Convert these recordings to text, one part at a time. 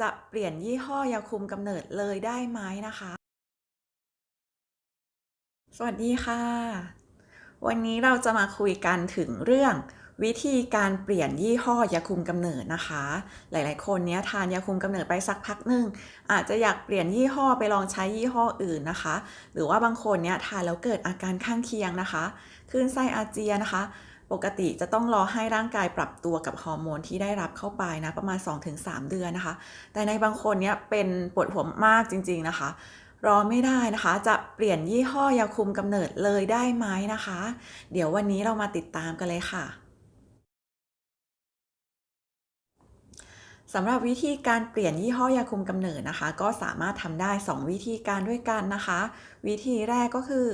จะเปลี่ยนยี่ห้อยาคุมกำเนิดเลยได้ไหมนะคะ สวัสดีค่ะ วันนี้เราจะมาคุยกันถึงเรื่องวิธีการเปลี่ยนยี่ห้อยาคุมกำเนิดนะคะ หลายๆ คนเนี้ยทานยาคุมกำเนิดไปสักพักหนึ่งอาจจะอยากเปลี่ยนยี่ห้อไปลองใช้ยี่ห้ออื่นนะคะ หรือว่าบางคนเนี้ยทานแล้วเกิดอาการข้างเคียงนะคะคลื่นไส้อาเจียนนะคะ ปกติจะต้องรอให้ร่างกายปรับตัวกับฮอร์โมนที่ได้รับเข้าไปนะ ประมาณ 2-3 เดือนนะคะ แต่ในบางคนเนี้ยเป็นปวดหัวมากจริง ๆนะคะ รอไม่ได้นะคะ จะเปลี่ยนยี่ห้อยาคุมกำเนิดเลยได้ไหมนะคะ เดี๋ยววันนี้เรามาติดตามกันเลยค่ะสำหรับวิธีการเปลี่ยนยี่ห้อยาคุมกำเนิดนะคะ ก็สามารถทำได้ 2 วิธีการด้วยกันนะคะ วิธีแรกก็คือ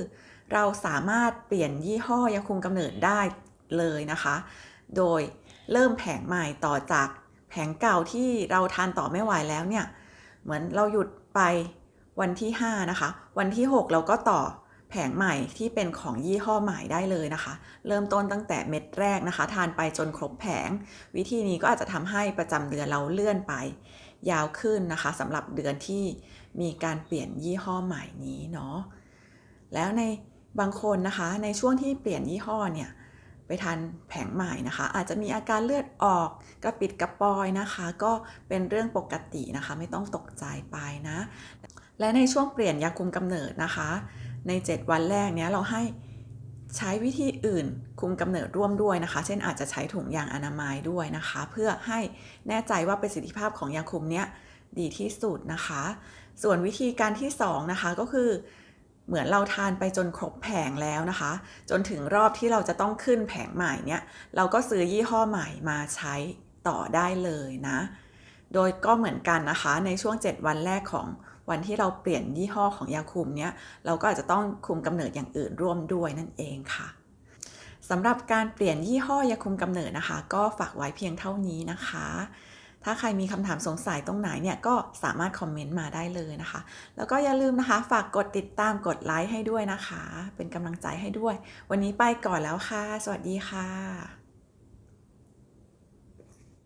เราสามารถเปลี่ยนยี่ห้อยาคุมกำเนิดได้ เลยนะคะ โดยเริ่มแผงใหม่ต่อจากแผงเก่าที่เราทานต่อไม่ไหวแล้วเนี่ย เหมือนเราหยุดไปวันที่ 5 นะคะ วันที่ 6 เราก็ต่อแผงใหม่ที่เป็นของยี่ห้อใหม่ได้เลยนะคะ เริ่มต้นตั้งแต่เม็ดแรกนะคะ ทานไปจนครบแผง วิธีนี้ก็อาจจะทำให้ประจำเดือนเราเลื่อนไป ยาวขึ้นนะคะสำหรับเดือนที่มีการเปลี่ยนยี่ห้อใหม่นี้เนาะแล้วในบางคนนะคะในช่วงที่เปลี่ยนยี่ห้อเนี่ย ไปทานแผงใหม่นะคะ อาจจะมีอาการเลือดออกกระปิดกระปอยนะคะ ก็เป็นเรื่องปกตินะคะ ไม่ต้องตกใจไปนะ และในช่วงเปลี่ยนยาคุมกำเนิดนะคะ ใน 7 วันแรกเนี้ยเราให้ใช้วิธีอื่นคุมกำเนิดร่วมด้วยนะคะ เช่นอาจจะใช้ถุงยางอนามัยด้วยนะคะ เพื่อให้แน่ใจว่าประสิทธิภาพของยาคุมเนี้ยดีที่สุดนะคะ ส่วนวิธีการที่2นะคะก็คือ เหมือนเราทานไปจนครบแผงแล้วนะคะ จนถึงรอบที่เราจะต้องขึ้นแผงใหม่เนี่ย เราก็ซื้อยี่ห้อใหม่มาใช้ต่อได้เลยนะ โดยก็เหมือนกันนะคะ ในช่วง 7 วันแรกของวันที่เราเปลี่ยนยี่ห้อของยาคุมเนี้ยเราก็อาจจะต้องคุมกำเนิดอย่างอื่นร่วมด้วยนั่นเองค่ะสำหรับการเปลี่ยนยี่ห้อยาคุมกำเนิดนะคะ ก็ฝากไว้เพียงเท่านี้นะคะ ถ้าใครมีคำถามสงสัยตรงไหนเนี่ยก็สามารถคอมเมนต์มาได้เลยนะคะ แล้วก็อย่าลืมนะคะ ฝากกดติดตามกดไลค์ให้ด้วยนะคะ เป็นกำลังใจให้ด้วย วันนี้ไปก่อนแล้วค่ะ สวัสดีค่ะ